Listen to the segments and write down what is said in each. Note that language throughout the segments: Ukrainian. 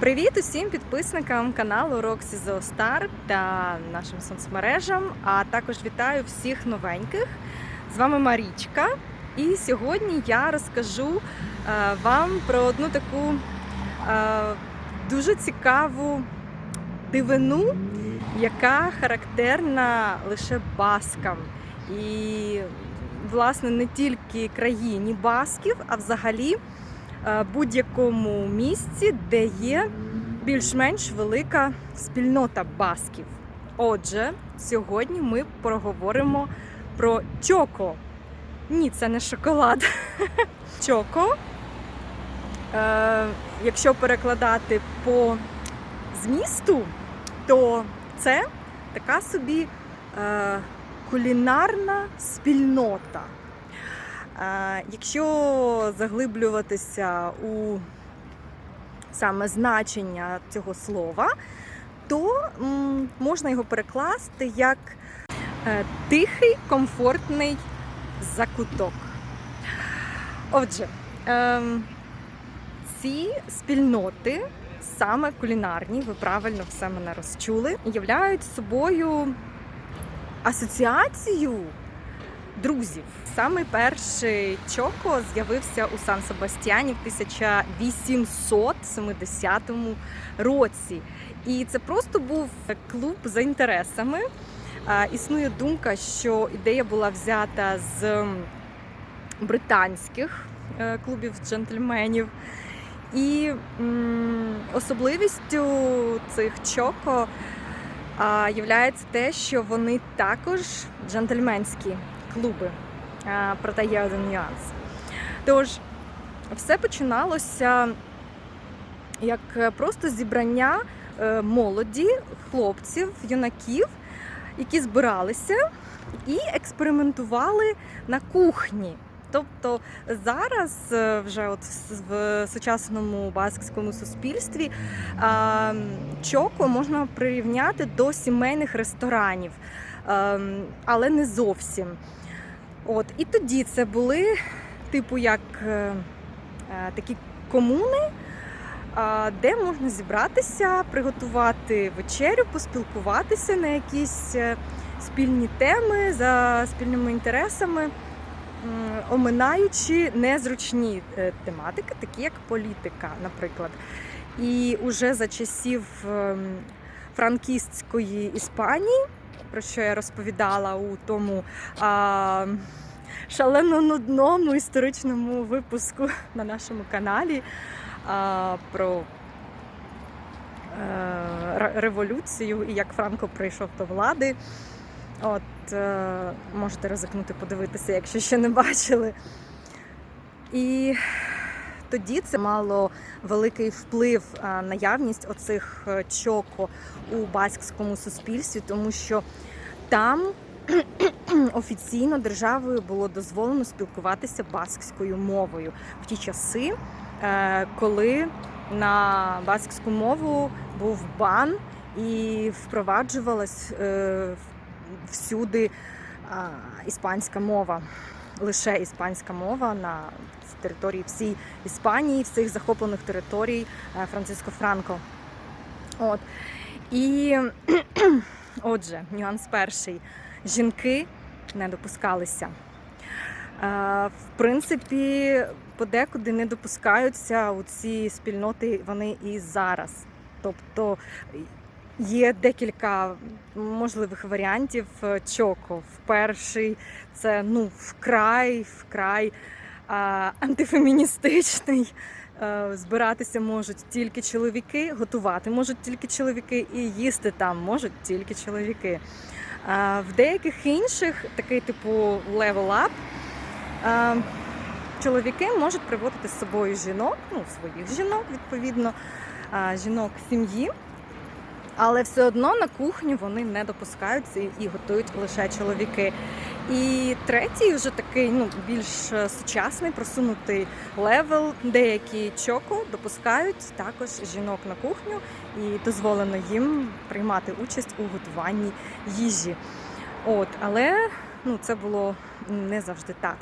Привіт усім підписникам каналу Roxy The Star та нашим соцмережам. А також вітаю всіх новеньких. З вами Марічка. І сьогодні я розкажу е, вам про одну таку е, дуже цікаву дивину, яка характерна лише баскам. І, власне, не тільки країні басків, а взагалі будь-якому місці, де є більш-менш велика спільнота басків. Отже, сьогодні ми проговоримо про чоко. Ні, це не шоколад. Чоко. Е, якщо перекладати по змісту, то це така собі е, кулінарна спільнота. Якщо заглиблюватися у саме значення цього слова, то можна його перекласти як е, тихий, комфортний закуток. Отже, ем, ці спільноти, саме кулінарні, ви правильно все мене розчули, являють собою асоціацію друзів. Саме перший Чоко з'явився у Сан Себастьяні в 1870 році. І це просто був клуб за інтересами. Існує думка, що ідея була взята з британських е, клубів джентльменів. І особливістю цих чоко являється те, що вони також джентльменські клуби. Проте є один нюанс. Тож, все починалося як просто зібрання е, молоді, хлопців, юнаків, які збиралися і експериментували на кухні. Тобто зараз е, вже от в сучасному баскському суспільстві чоко можна прирівняти до сімейних ресторанів, але не зовсім. От і тоді це були типу як е, е, такі комуни, де можна зібратися, приготувати вечерю, поспілкуватися на якісь е, спільні теми за спільними інтересами, оминаючи незручні тематики, такі як політика, наприклад. І уже за часів ем, франкістської Іспанії, про що я розповідала у тому а, шалено нудному історичному випуску на нашому каналі а, про е, революцію і як Франко прийшов до влади. От е, можете ризикнути подивитися, якщо ще не бачили. І тоді це мало великий вплив наявність оцих е, чоко у баскському суспільстві, тому що там офіційно державою було дозволено спілкуватися баскською мовою в ті часи, е, коли на баскську мову був бан і впроваджувалась е, всюди іспанська мова. Лише іспанська мова на території всій Іспанії, всіх захоплених територій е, Франциско Франко. От. І отже, нюанс перший. Жінки не допускалися. Е, В принципі, подекуди не допускаються у ці спільноти вони і зараз. Тобто є декілька можливих варіантів е, чоко. Перший це ну вкрай, вкрай а, антифеміністичний. Е, Збиратися можуть тільки чоловіки, готувати можуть тільки чоловіки, і їсти там можуть тільки чоловіки. А В деяких інших, такий типу level up, е, чоловіки можуть приводити з собою жінок, ну своїх жінок, відповідно, а, жінок сім'ї. Але все одно на кухню вони не допускаються і- готують лише чоловіки. І третій, вже такий ну більш е, сучасний, просунутий левел. Деякі чоко допускають також жінок на кухню, і дозволено їм приймати участь у готуванні їжі. От, але ну це було не завжди так.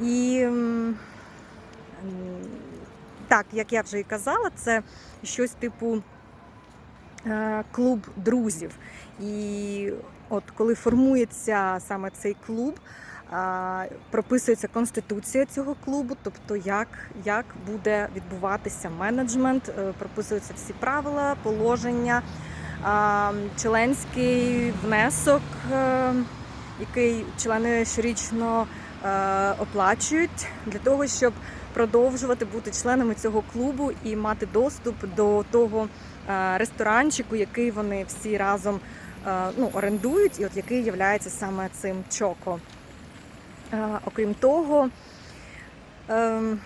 І Так, як я вже і казала, це щось типу клуб друзів. І от коли формується саме цей клуб, прописується конституція цього клубу, тобто як, як буде відбуватися менеджмент, е, прописуються всі правила, положення, членський внесок, е, який члени щорічно е, оплачують для того, щоб продовжувати бути членами цього клубу і мати доступ до того е, ресторанчику, який вони всі разом е, ну, орендують, і от який є саме цим чоко. Е, Окрім того, ем,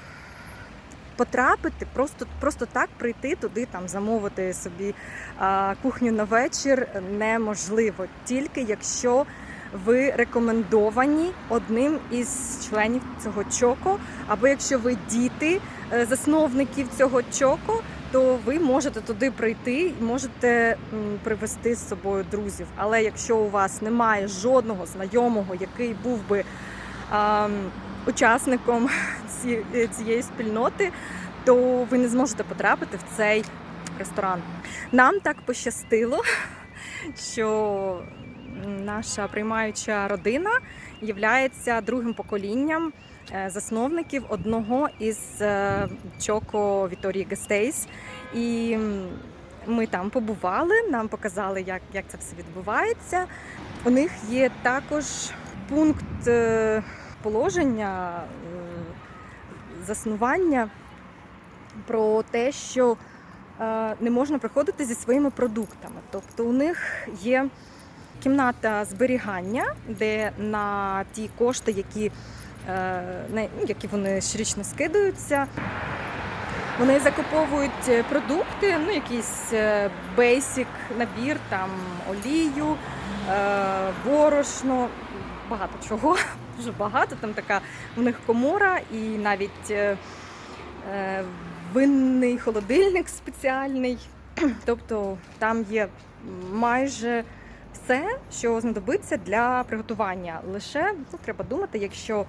потрапити, просто, просто так прийти туди, там замовити собі кухню на вечір неможливо, тільки якщо ви рекомендовані одним із членів цього чоко, або якщо ви діти е, засновників цього чоко, то ви можете туди прийти і можете м, привезти з собою друзів. Але якщо у вас немає жодного знайомого, який був би а, учасником е, цієї спільноти, то ви не зможете потрапити в цей ресторан. Нам так пощастило, що наша приймаюча родина є другим поколінням е, засновників одного із е, Чоко Віторії Гестейс. І ми там побували, нам показали, як, як це все відбувається. У них є також пункт е, положення, заснування про те, що не можна приходити зі своїми продуктами. Тобто у них є кімната зберігання, де на ті кошти, які, е, ну, які вони щорічно скидаються, вони закуповують е, продукти, ну якийсь бейсік набір, там олію, е, борошно, багато чого, дуже багато. Там така у них комора і навіть винний холодильник спеціальний. Тобто там є майже все, що знадобиться для приготування. Лише ну, треба думати, якщо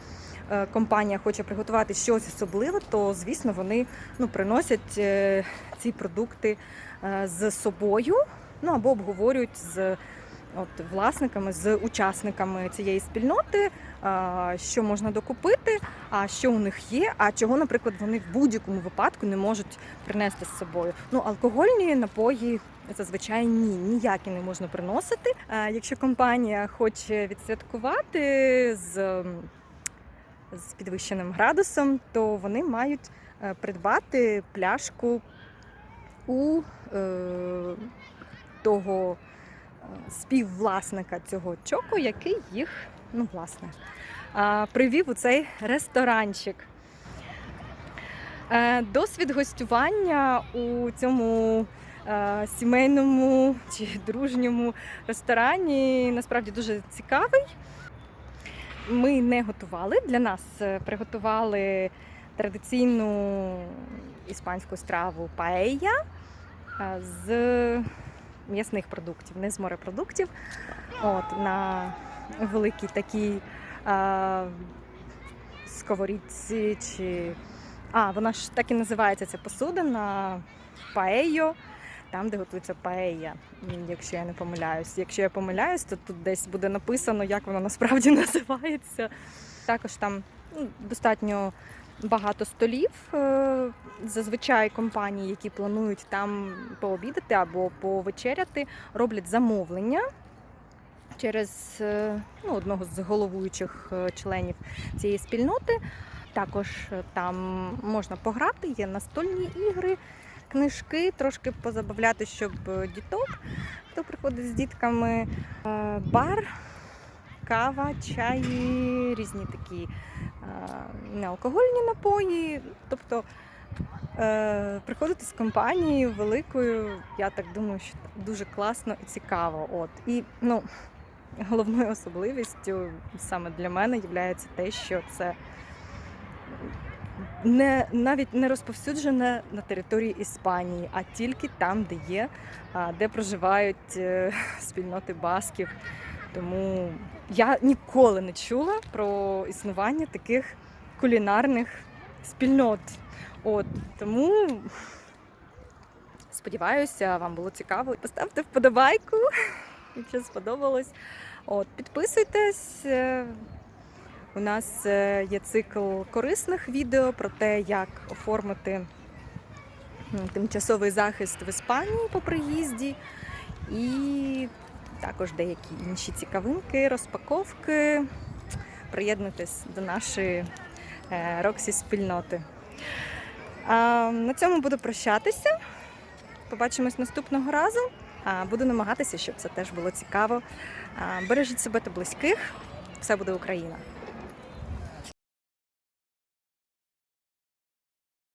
е, компанія хоче приготувати щось особливе, то звісно вони ну, приносять е, ці продукти е, з собою, ну або обговорюють з от, власниками, з учасниками цієї спільноти, що можна докупити, а що у них є, а чого, наприклад, вони в будь-якому випадку не можуть принести з собою. Ну, алкогольні напої. Зазвичай ні, ніякі не можна приносити. А якщо компанія хоче відсвяткувати з, з підвищеним градусом, то вони мають е, придбати пляшку у е, того співвласника цього чоку, який їх, ну, власне, привів у цей ресторанчик. Е, Досвід гостювання у цьому е, сімейному чи дружньому ресторані насправді дуже цікавий. Ми не готували. Для нас е, приготували традиційну іспанську страву паея з м'ясних продуктів, не з морепродуктів. От, на великій такій е, сковорідці чи. А, вона ж так і називається ця посудина паейо, там, де готується паея, якщо я не помиляюсь. Якщо я помиляюсь, то тут десь буде написано, як воно насправді називається. Також там ну, достатньо багато столів. Е, Зазвичай компанії, які планують там пообідати або повечеряти, роблять замовлення через е, ну, одного з головуючих е, членів цієї спільноти. Також там можна пограти, є настольні ігри, книжки, трошки позабавляти, щоб діток, хто приходить з дітками, бар, кава, чаї, різні такі е, неалкогольні напої. Тобто е, приходити з компанією великою, я так думаю, що дуже класно і цікаво. От. І ну, головною особливістю саме для мене є те, що це не навіть не розповсюджене на території Іспанії, а тільки там, де є, де проживають е, спільноти басків. Тому я ніколи не чула про існування таких кулінарних спільнот. От тому сподіваюся, вам було цікаво. Поставте вподобайку, якщо сподобалось. От, підписуйтесь. е, У нас е, є цикл корисних відео про те, як оформити тимчасовий захист в Іспанії по приїзді. І також деякі інші цікавинки, розпаковки. Приєднуйтесь до нашої Роксі спільноти. На цьому буду прощатися. Побачимось наступного разу. Буду намагатися, щоб це теж було цікаво. Бережіть себе та близьких. Все буде Україна!